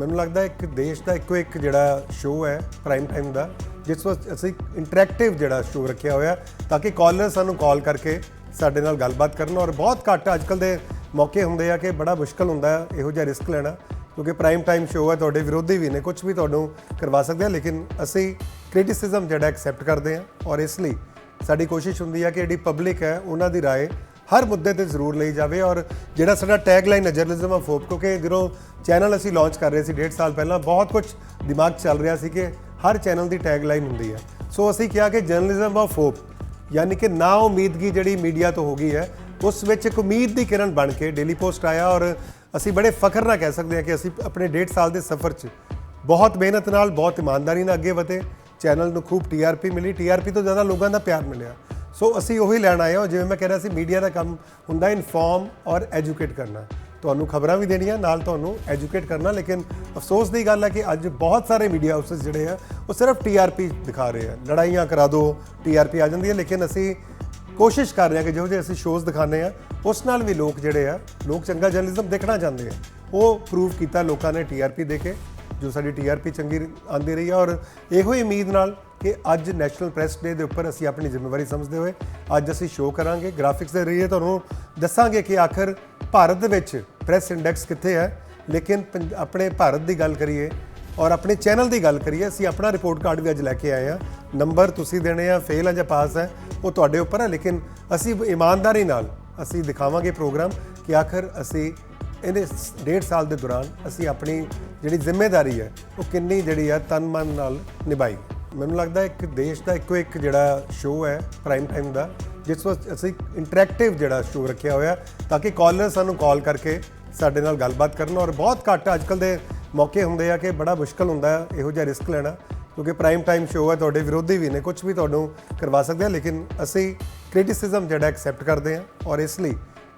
ਮੈਨੂੰ ਲੱਗਦਾ ਇੱਕ ਦੇਸ਼ ਦਾ ਇੱਕੋ ਇੱਕ ਜਿਹੜਾ ਸ਼ੋਅ ਹੈ ਪ੍ਰਾਈਮ ਟਾਈਮ ਦਾ ਜਿਸ ਵਿੱਚ ਅਸੀਂ ਇੰਟਰੈਕਟਿਵ ਜਿਹੜਾ ਸ਼ੋਅ ਰੱਖਿਆ ਹੋਇਆ ਤਾਂ ਕਿ ਕਾਲਰ ਸਾਨੂੰ ਕਾਲ ਕਰਕੇ ਸਾਡੇ ਨਾਲ ਗੱਲਬਾਤ ਕਰਨ ਔਰ ਬਹੁਤ ਘੱਟ ਅੱਜਕੱਲ ਦੇ ਮੌਕੇ ਹੁੰਦੇ ਆ ਕਿ ਬੜਾ ਮੁਸ਼ਕਲ ਹੁੰਦਾ ਹੈ ਇਹੋ ਜਿਹਾ ਰਿਸਕ ਲੈਣਾ ਕਿਉਂਕਿ ਪ੍ਰਾਈਮ ਟਾਈਮ ਸ਼ੋਅ ਹੈ ਤੁਹਾਡੇ ਵਿਰੋਧੀ ਵੀ ਨੇ ਕੁਝ ਵੀ ਤੁਹਾਨੂੰ ਕਰਵਾ ਸਕਦੇ ਆ ਲੇਕਿਨ ਅਸੀਂ ਕ੍ਰਿਟਿਸਿਜ਼ਮ ਜਿਹੜਾ ਐਕਸੈਪਟ ਕਰਦੇ ਆ ਔਰ ਇਸ ਲਈ ਸਾਡੀ ਕੋਸ਼ਿਸ਼ ਹੁੰਦੀ ਹੈ ਕਿ ਜਿਹੜੀ ਪਬਲਿਕ ਹੈ ਉਹਨਾਂ ਦੀ رائے ਹਰ ਮੁੱਦੇ ਤੇ ਜ਼ਰੂਰ ਲਈ ਜਾਵੇ ਔਰ ਜਿਹੜਾ ਸਾਡਾ ਟੈਗਲਾਈਨ ਹੈ ਜਰਨਲਿਜ਼ਮ ਆਫ ਹੋਪ ਕਿਉਂਕਿ ਜਦੋਂ ਚੈਨਲ ਅਸੀਂ ਲਾਂਚ ਕਰ ਰਹੇ ਸੀ ਡੇਢ ਸਾਲ ਪਹਿਲਾਂ, ਬਹੁਤ ਕੁਝ ਦਿਮਾਗ 'ਚ ਚੱਲ ਰਿਹਾ ਸੀ ਕਿ ਹਰ ਚੈਨਲ ਦੀ ਟੈਗਲਾਈਨ ਹੁੰਦੀ ਹੈ। ਸੋ ਅਸੀਂ ਕਿਹਾ ਕਿ ਜਰਨਲਿਜ਼ਮ ਆਫ ਹੋਪ ਯਾਨੀ ਕਿ ਨਾ ਉਮੀਦਗੀ ਜਿਹੜੀ ਮੀਡੀਆ ਤੋਂ ਹੋ ਗਈ ਹੈ, ਉਸ ਵਿੱਚ ਇੱਕ ਉਮੀਦ ਦੀ ਕਿਰਨ ਬਣ ਕੇ ਡੇਲੀ ਪੋਸਟ ਆਇਆ ਔਰ ਅਸੀਂ ਬੜੇ ਫਖਰ ਨਾਲ ਕਹਿ ਸਕਦੇ ਹਾਂ ਕਿ ਅਸੀਂ ਆਪਣੇ ਡੇਢ ਸਾਲ ਦੇ ਸਫ਼ਰ 'ਚ ਬਹੁਤ ਮਿਹਨਤ ਨਾਲ, ਬਹੁਤ ਇਮਾਨਦਾਰੀ ਨਾਲ ਅੱਗੇ ਵਧੇ। ਚੈਨਲ ਨੂੰ ਖੂਬ ਟੀਆਰਪੀ ਮਿਲੀ। ਟੀਆਰਪੀ ਤੋਂ ਜ਼ਿਆਦਾ ਲੋਕਾਂ ਦਾ ਪਿਆਰ ਮਿਲਿਆ। ਸੋ ਅਸੀਂ ਉਹੀ ਲੈਣ ਆਏ ਹਾਂ, ਜਿਵੇਂ ਮੈਂ ਕਹਿ ਰਿਹਾ ਸੀ ਮੀਡੀਆ ਦਾ ਕੰਮ ਹੁੰਦਾ ਇਨਫੋਰਮ ਔਰ ਐਜੂਕੇਟ ਕਰਨਾ। ਤੁਹਾਨੂੰ ਖਬਰਾਂ ਵੀ ਦੇਣੀਆਂ, ਨਾਲ ਤੁਹਾਨੂੰ ਐਜੂਕੇਟ ਕਰਨਾ, ਲੇਕਿਨ ਅਫਸੋਸ ਦੀ ਗੱਲ ਹੈ ਕਿ ਅੱਜ ਬਹੁਤ ਸਾਰੇ ਮੀਡੀਆ ਹਾਊਸਸ ਜਿਹੜੇ ਆ, ਉਹ ਸਿਰਫ ਟੀਆਰਪੀ ਦਿਖਾ ਰਹੇ ਆ। ਲੜਾਈਆਂ ਕਰਾ ਦਿਓ ਟੀਆਰਪੀ ਆ ਜਾਂਦੀ ਹੈ, ਲੇਕਿਨ ਅਸੀਂ ਕੋਸ਼ਿਸ਼ ਕਰ ਰਹੇ ਹਾਂ ਕਿ ਜਿਹੋ ਜਿਹੇ ਅਸੀਂ ਸ਼ੋਜ਼ ਦਿਖਾਉਂਦੇ ਆ ਉਸ ਨਾਲ ਵੀ ਲੋਕ ਜਿਹੜੇ ਆ, ਲੋਕ ਚੰਗਾ ਜਰਨਲਿਜ਼ਮ ਦੇਖਣਾ ਚਾਹੁੰਦੇ ਆ। ਉਹ ਪ੍ਰੂਵ ਕੀਤਾ ਲੋਕਾਂ ਨੇ ਟੀਆਰਪੀ ਦੇ ਕੇ, ਜੋ ਸਾਡੀ ਟੀਆਰਪੀ ਚੰਗੀ ਆਂਦੀ ਰਹੀ ਆ ਔਰ ਇਹੋ ਹੀ ਉਮੀਦ ਨਾਲ ਕਿ ਅੱਜ ਨੈਸ਼ਨਲ ਪ੍ਰੈਸ ਡੇ ਦੇ ਉੱਪਰ ਅਸੀਂ ਆਪਣੀ ਜ਼ਿੰਮੇਵਾਰੀ ਸਮਝਦੇ ਹੋਏ ਅੱਜ ਅਸੀਂ ਸ਼ੋਅ ਕਰਾਂਗੇ ਗ੍ਰਾਫਿਕਸ ਦੇ ਰਹੀਏ ਤੁਹਾਨੂੰ ਦੱਸਾਂਗੇ ਕਿ ਆਖਰ ਭਾਰਤ ਦੇ ਵਿੱਚ ਪ੍ਰੈਸ ਇੰਡੈਕਸ ਕਿੱਥੇ ਹੈ, ਲੇਕਿਨ ਪੰਜ- ਆਪਣੇ ਭਾਰਤ ਦੀ ਗੱਲ ਕਰੀਏ ਔਰ ਆਪਣੇ ਚੈਨਲ ਦੀ ਗੱਲ ਕਰੀਏ, ਅਸੀਂ ਆਪਣਾ ਰਿਪੋਰਟ ਕਾਰਡ ਵੀ ਅੱਜ ਲੈ ਕੇ ਆਏ ਆ ਨੰਬਰ ਤੁਸੀਂ ਦੇਣੇ ਆ ਫੇਲ ਆ ਜਾਂ ਪਾਸ ਹੈ, ਉਹ ਤੁਹਾਡੇ ਉੱਪਰ ਹੈ, ਲੇਕਿਨ ਅਸੀਂ ਇਮਾਨਦਾਰੀ ਨਾਲ ਅਸੀਂ ਦਿਖਾਵਾਂਗੇ ਪ੍ਰੋਗਰਾਮ ਕਿ ਆਖਰ ਅਸੀਂ ਇਹਦੇ ਸ- ਡੇਢ ਸਾਲ ਦੇ ਦੌਰਾਨ ਅਸੀਂ ਆਪਣੀ ਜਿਹੜੀ ਜ਼ਿੰਮੇਵਾਰੀ ਹੈ, ਉਹ ਕਿੰਨੀ ਜਿਹੜੀ ਹੈ ਤਨ ਮਨ ਨਾਲ ਨਿਭਾਈ। ਮੈਨੂੰ ਲੱਗਦਾ ਇੱਕ ਦੇਸ਼ ਦਾ ਇੱਕੋ ਇੱਕ ਜਿਹੜਾ ਸ਼ੋਅ ਹੈ ਪ੍ਰਾਈਮ ਟਾਈਮ ਦਾ ਜਿਸ ਵਿੱਚ ਅਸੀਂ ਇੰਟਰੈਕਟਿਵ ਜਿਹੜਾ ਸ਼ੋਅ ਰੱਖਿਆ ਹੋਇਆ ਤਾਂ ਕਿ ਕਾਲਰ ਸਾਨੂੰ ਕਾਲ ਕਰਕੇ ਸਾਡੇ ਨਾਲ ਗੱਲਬਾਤ ਕਰਨ ਔਰ ਬਹੁਤ ਘੱਟ ਅੱਜਕੱਲ ਦੇ ਮੌਕੇ ਹੁੰਦੇ ਆ ਕਿ ਬੜਾ ਮੁਸ਼ਕਲ ਹੁੰਦਾ ਹੈ ਇਹੋ ਜਿਹਾ ਰਿਸਕ ਲੈਣਾ ਕਿਉਂਕਿ ਪ੍ਰਾਈਮ ਟਾਈਮ ਸ਼ੋਅ ਹੈ ਤੁਹਾਡੇ ਵਿਰੋਧੀ ਵੀ ਨੇ ਕੁਝ ਵੀ ਤੁਹਾਨੂੰ ਕਰਵਾ ਸਕਦੇ ਆ ਲੇਕਿਨ ਅਸੀਂ ਕ੍ਰਿਟਿਸਿਜ਼ਮ ਜਿਹੜਾ ਐਕਸੈਪਟ ਕਰਦੇ ਆ ਔਰ ਇਸ ਲਈ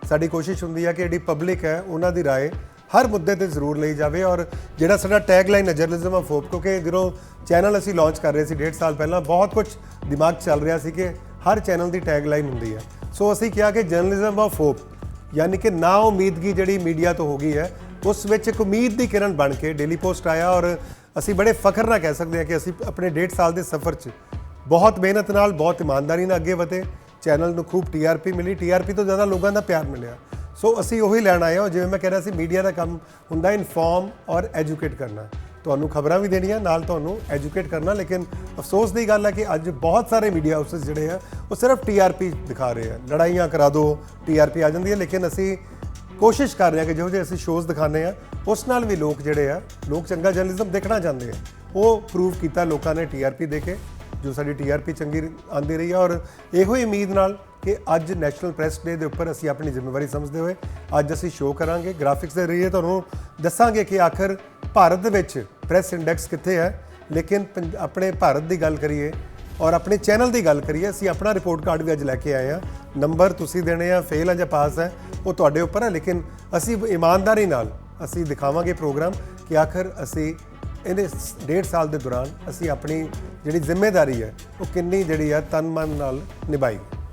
ਸਾਡੀ ਕੋਸ਼ਿਸ਼ ਹੁੰਦੀ ਹੈ ਕਿ ਜਿਹੜੀ ਪਬਲਿਕ ਹੈ ਉਹਨਾਂ ਦੀ رائے ਹਰ ਮੁੱਦੇ ਤੇ ਜ਼ਰੂਰ ਲਈ ਜਾਵੇ ਔਰ ਜਿਹੜਾ ਸਾਡਾ ਟੈਗਲਾਈਨ ਹੈ ਜਰਨਲਿਜ਼ਮ ਆਫ ਹੋਪ ਕਿਉਂਕਿ ਜਦੋਂ ਚੈਨਲ ਅਸੀਂ ਲਾਂਚ ਕਰ ਰਹੇ ਸੀ ਡੇਢ ਸਾਲ ਪਹਿਲਾਂ, ਬਹੁਤ ਕੁਝ ਦਿਮਾਗ 'ਚ ਚੱਲ ਰਿਹਾ ਸੀ ਕਿ ਹਰ ਚੈਨਲ ਦੀ ਟੈਗਲਾਈਨ ਹੁੰਦੀ ਹੈ। ਸੋ ਅਸੀਂ ਕਿਹਾ ਕਿ ਜਰਨਲਿਜ਼ਮ ਆਫ ਹੋਪ ਯਾਨੀ ਕਿ ਨਾ ਉਮੀਦਗੀ ਜਿਹੜੀ ਮੀਡੀਆ ਤੋਂ ਹੋ ਗਈ ਹੈ, ਉਸ ਵਿੱਚ ਇੱਕ ਉਮੀਦ ਦੀ ਕਿਰਨ ਬਣ ਕੇ ਡੇਲੀ ਪੋਸਟ ਆਇਆ ਔਰ ਅਸੀਂ ਬੜੇ ਫਖਰ ਨਾਲ ਕਹਿ ਸਕਦੇ ਹਾਂ ਕਿ ਅਸੀਂ ਆਪਣੇ ਡੇਢ ਸਾਲ ਦੇ ਸਫ਼ਰ 'ਚ ਬਹੁਤ ਮਿਹਨਤ ਨਾਲ, ਬਹੁਤ ਇਮਾਨਦਾਰੀ ਨਾਲ ਅੱਗੇ ਵਧੇ। ਚੈਨਲ ਨੂੰ ਖੂਬ ਟੀਆਰਪੀ ਮਿਲੀ। ਟੀਆਰਪੀ ਤੋਂ ਜ਼ਿਆਦਾ ਲੋਕਾਂ ਦਾ ਪਿਆਰ ਮਿਲਿਆ। ਸੋ ਅਸੀਂ ਉਹੀ ਲੈਣ ਆਏ ਹਾਂ, ਜਿਵੇਂ ਮੈਂ ਕਹਿ ਰਿਹਾ ਸੀ ਮੀਡੀਆ ਦਾ ਕੰਮ ਹੁੰਦਾ ਇਨਫੋਰਮ ਔਰ ਐਜੂਕੇਟ ਕਰਨਾ। ਤੁਹਾਨੂੰ ਖਬਰਾਂ ਵੀ ਦੇਣੀਆਂ, ਨਾਲ ਤੁਹਾਨੂੰ ਐਜੂਕੇਟ ਕਰਨਾ, ਲੇਕਿਨ ਅਫਸੋਸ ਦੀ ਗੱਲ ਹੈ ਕਿ ਅੱਜ ਬਹੁਤ ਸਾਰੇ ਮੀਡੀਆ ਹਾਊਸਸ ਜਿਹੜੇ ਆ, ਉਹ ਸਿਰਫ ਟੀਆਰਪੀ ਦਿਖਾ ਰਹੇ ਆ। ਲੜਾਈਆਂ ਕਰਾ ਦਿਓ ਟੀਆਰਪੀ ਆ ਜਾਂਦੀ ਹੈ, ਲੇਕਿਨ ਅਸੀਂ ਕੋਸ਼ਿਸ਼ ਕਰ ਰਹੇ ਹਾਂ ਕਿ ਜਿਹੋ ਜਿਹੇ ਅਸੀਂ ਸ਼ੋਜ਼ ਦਿਖਾਉਂਦੇ ਆ ਉਸ ਨਾਲ ਵੀ ਲੋਕ ਜਿਹੜੇ ਆ, ਲੋਕ ਚੰਗਾ ਜਰਨਲਿਜ਼ਮ ਦੇਖਣਾ ਚਾਹੁੰਦੇ ਆ। ਉਹ ਪ੍ਰੂਵ ਕੀਤਾ, ਲੋਕਾਂ ਨੇ ਟੀਆਰਪੀ ਦੇ ਕੇ ਜੋ ਸਾਡੀ ਟੀਆਰਪੀ ਚੰਗੀ ਆਂਦੀ ਰਹੀ ਹੈ ਔਰ ਇਹੋ ਹੀ ਉਮੀਦ ਨਾਲ ਕਿ ਅੱਜ ਨੈਸ਼ਨਲ ਪ੍ਰੈਸ ਡੇ ਦੇ ਉੱਪਰ ਅਸੀਂ ਆਪਣੀ ਜ਼ਿੰਮੇਵਾਰੀ ਸਮਝਦੇ ਹੋਏ ਅੱਜ ਅਸੀਂ ਸ਼ੋਅ ਕਰਾਂਗੇ, ਗ੍ਰਾਫਿਕਸ ਦੇ ਰਹੀਏ ਤੁਹਾਨੂੰ ਦੱਸਾਂਗੇ ਕਿ ਆਖਰ ਭਾਰਤ ਦੇ ਵਿੱਚ ਪ੍ਰੈਸ ਇੰਡੈਕਸ ਕਿੱਥੇ ਹੈ, ਲੇਕਿਨ ਪੰਜ- ਆਪਣੇ ਭਾਰਤ ਦੀ ਗੱਲ ਕਰੀਏ ਔਰ ਆਪਣੇ ਚੈਨਲ ਦੀ ਗੱਲ ਕਰੀਏ, ਅਸੀਂ ਆਪਣਾ ਰਿਪੋਰਟ ਕਾਰਡ ਵੀ ਅੱਜ ਲੈ ਕੇ ਆਏ ਆ ਨੰਬਰ ਤੁਸੀਂ ਦੇਣੇ ਆ, ਫੇਲ ਆ ਜਾਂ ਪਾਸ ਹੈ, ਉਹ ਤੁਹਾਡੇ ਉੱਪਰ ਹੈ, ਲੇਕਿਨ ਅਸੀਂ ਇਮਾਨਦਾਰੀ ਨਾਲ ਅਸੀਂ ਦਿਖਾਵਾਂਗੇ ਪ੍ਰੋਗਰਾਮ ਕਿ ਆਖਰ ਅਸੀਂ ਇਹਦੇ ਡੇਢ ਸਾਲ ਦੇ ਦੌਰਾਨ ਅਸੀਂ ਆਪਣੀ ਜਿਹੜੀ ਜ਼ਿੰਮੇਵਾਰੀ ਹੈ, ਉਹ ਕਿੰਨੀ ਜਿਹੜੀ ਹੈ ਤਨ ਮਨ ਨਾਲ ਨਿਭਾਈ।